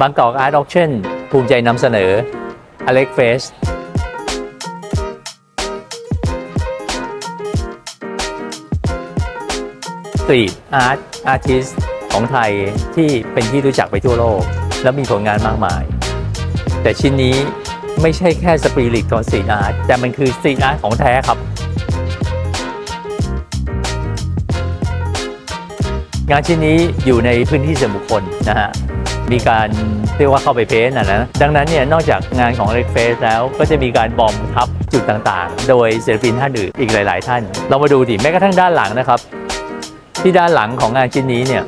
บางกอกอาร์ตออ t ชั่นภูมิใจนำเสนอ Alex Face สตรีทอาร์ตอาร์ติสของไทยที่เป็นที่รู้จักไปทั่วโลก และมีผลงานมากมาย แต่ชิ้นนี้ไม่ใช่แค่สปิริตของสตรีทอาร์ตแต่มันคือสตรีทอาร์ตของแท้ครับ งานชิ้นนี้อยู่ในพื้นที่ส่วนบุคคลนะฮะ มีการเรียกว่าเข้าไปเพ้นท์นะนะดังนั้นเนี่ยนอกจากงานของเล็กเฟสแล้วก็จะมีการบอมทับจุดต่างๆ โดยศิลปินท่านอื่นอีกหลาย ๆ ท่าน เรามาดูดิแม้กระทั่งด้านหลังนะครับ ที่ด้านหลังของงานชิ้นนี้เนี่ย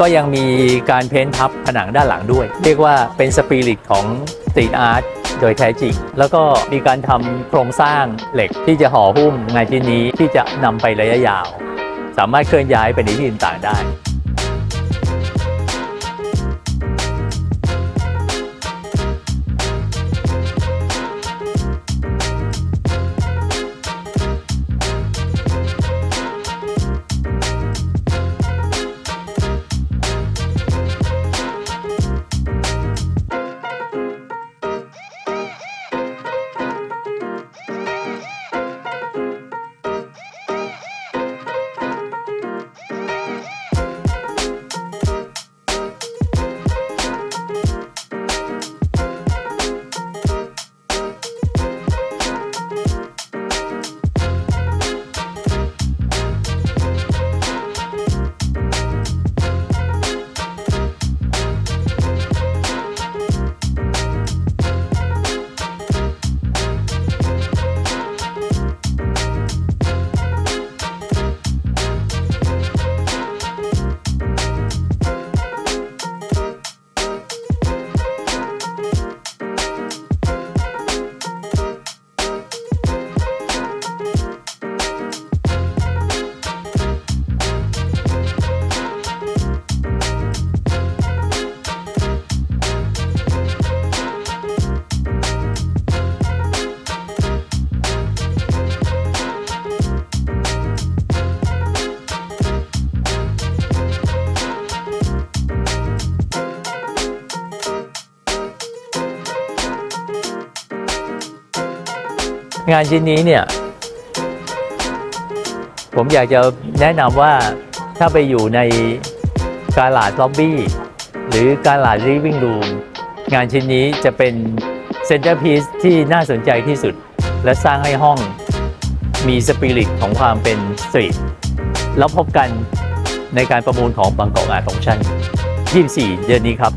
ก็ยังมีการเพ้นท์ทับผนังด้านหลังด้วย เรียกว่าเป็นสปิริตของสตรีทอาร์ตโดยแท้จริง แล้วก็มีการทำโครงสร้างเหล็กที่จะห่อหุ้มงานชิ้นนี้ที่จะนำไประยะยาว สามารถเคลื่อนย้ายไปในที่ต่างๆได้ งานชิ้นนี้เนี่ย ผมอยากจะแนะนำว่าถ้าไปอยู่ในกาลาดล็อบบี้ หรือกาลาดรีวิ่งรูมงานชิ้นนี้จะเป็นเซนเตอร์พีซที่น่าสนใจที่สุด และสร้างให้ห้องมีสปิริตของความเป็นสตรีทแล้วพบกันในการประมูลของบางกอกอาร์ตองชั่น 24 เดือนนี้ครับ